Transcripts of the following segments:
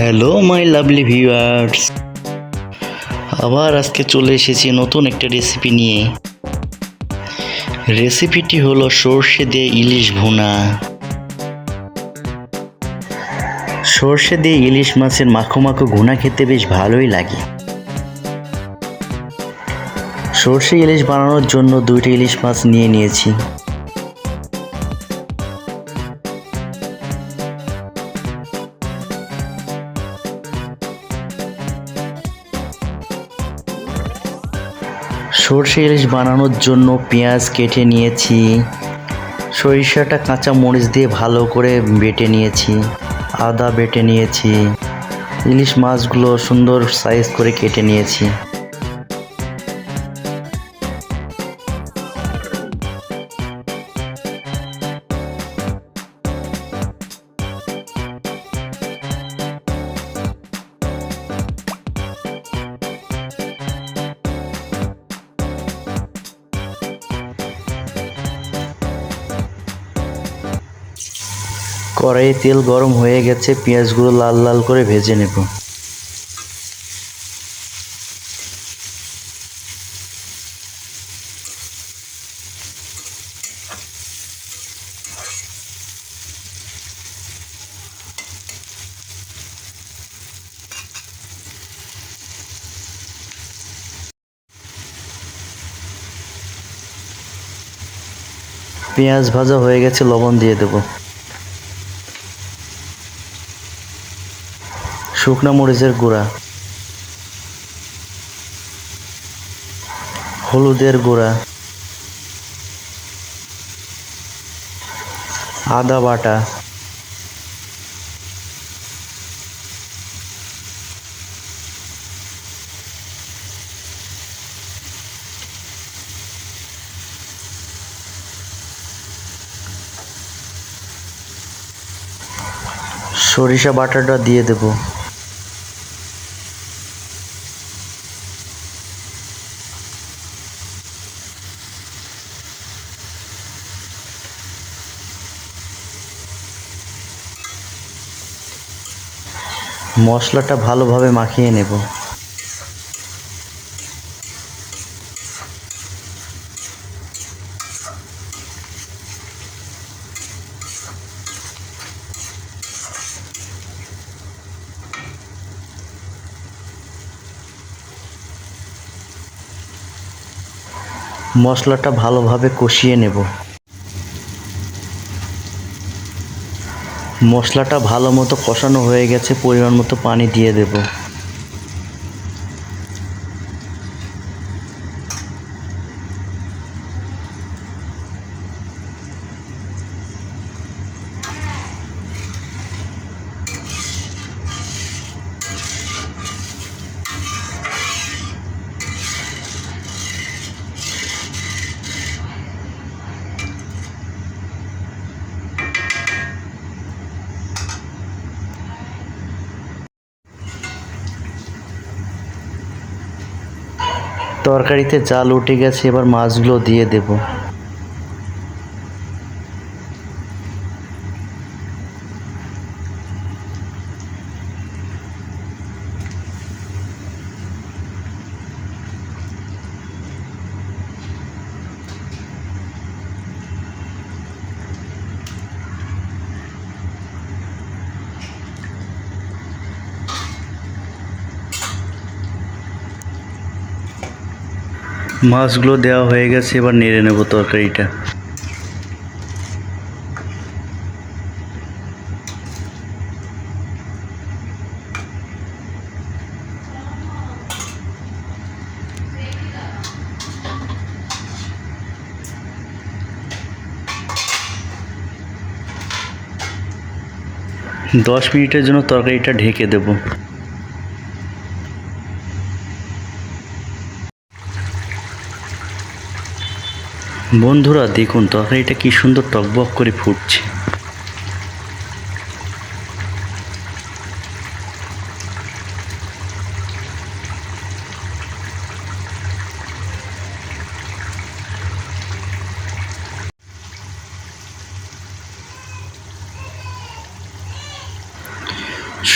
Hello my lovely viewers আবার আজকে চলে এসেছি নতুন একটা রেসিপি নিয়ে। রেসিপিটি হলো সর্ষে দিয়ে ইলিশ ভুনা। সর্ষে দিয়ে ইলিশ মাছের মাখো মাখো ভুনা খেতে বেশ ভালোই লাগে। সর্ষে ইলিশ বানানোর জন্য দুইটা ইলিশ মাছ নিয়ে নিয়েছি। সর্ষে ইলিশ বানানোর জন্য পেঁয়াজ কেটে নিয়েছি। সরিষাটা কাঁচা মরিচ দিয়ে ভালো করে বেটে নিয়েছি। আদা বেটে নিয়েছি। ইলিশ মাছগুলো সুন্দর সাইজ করে কেটে নিয়েছি। কড়াইয়ে তেল গরম হয়ে গেছে, পেঁয়াজগুলো লাল লাল করে ভেজে নেব। পেঁয়াজ ভাজা হয়ে গেছে, লবণ দিয়ে দেবো। শুকনো মরিচের গুঁড়া হলুদের গুঁড়া আদা বাটা সরিষা বাটাটা দিয়ে দেবো। মশলাটা ভালোভাবে মাখিয়ে নেব। মশলাটা ভালোভাবে কষিয়ে নেব। মশলাটা ভালো মতো কষানো হয়ে গেছে পরিমাণ মতো পানি দিয়ে দেব। তরকারিতে জাল উঠে গেছে এবার মাছগুলো দিয়ে দেব। মাছগুলো দেওয়া হয়ে গেছে এবার নেড়ে নেব তরকারিটা। দশ মিনিটের জন্য তরকারিটা ঢেকে দেবো। বন্ধুরা, দেখুন তরকারিটা কি সুন্দর টকবক করে ফুটছে।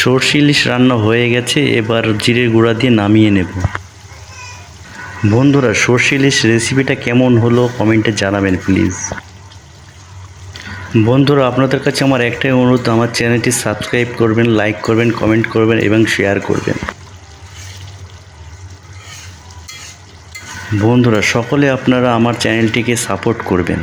সর্ষে ইলিশ রান্না হয়ে গেছে, এবার জিরের গুঁড়া দিয়ে নামিয়ে নেব। বন্ধুরা সর্ষে ইলিশ রেসিপিটা কেমন হলো কমেন্টে জানাবেন প্লিজ বন্ধুরা, আপনাদের কাছে আমার একটাই অনুরোধ, আমার চ্যানেলটি সাবস্ক্রাইব করবেন লাইক করবেন কমেন্ট করবেন এবং শেয়ার করবেন। বন্ধুরা, সকলে আপনারা আমার চ্যানেলটিকে সাপোর্ট করবেন।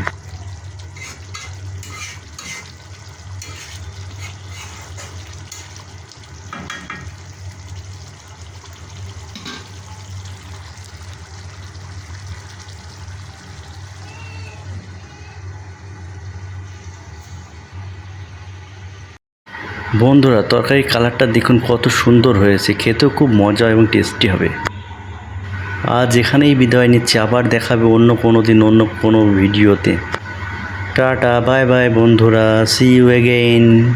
বন্ধুরা তরকারি কালারটা দেখুন কত সুন্দর হয়েছে। খেতেও খুব মজা এবং টেস্টি হবে। আজ এখানেই বিদায় নিচ্ছি। আবার দেখাবে অন্য কোনো দিন, অন্য কোনো ভিডিওতে। টাটা, বাই বাই বন্ধুরা। See you again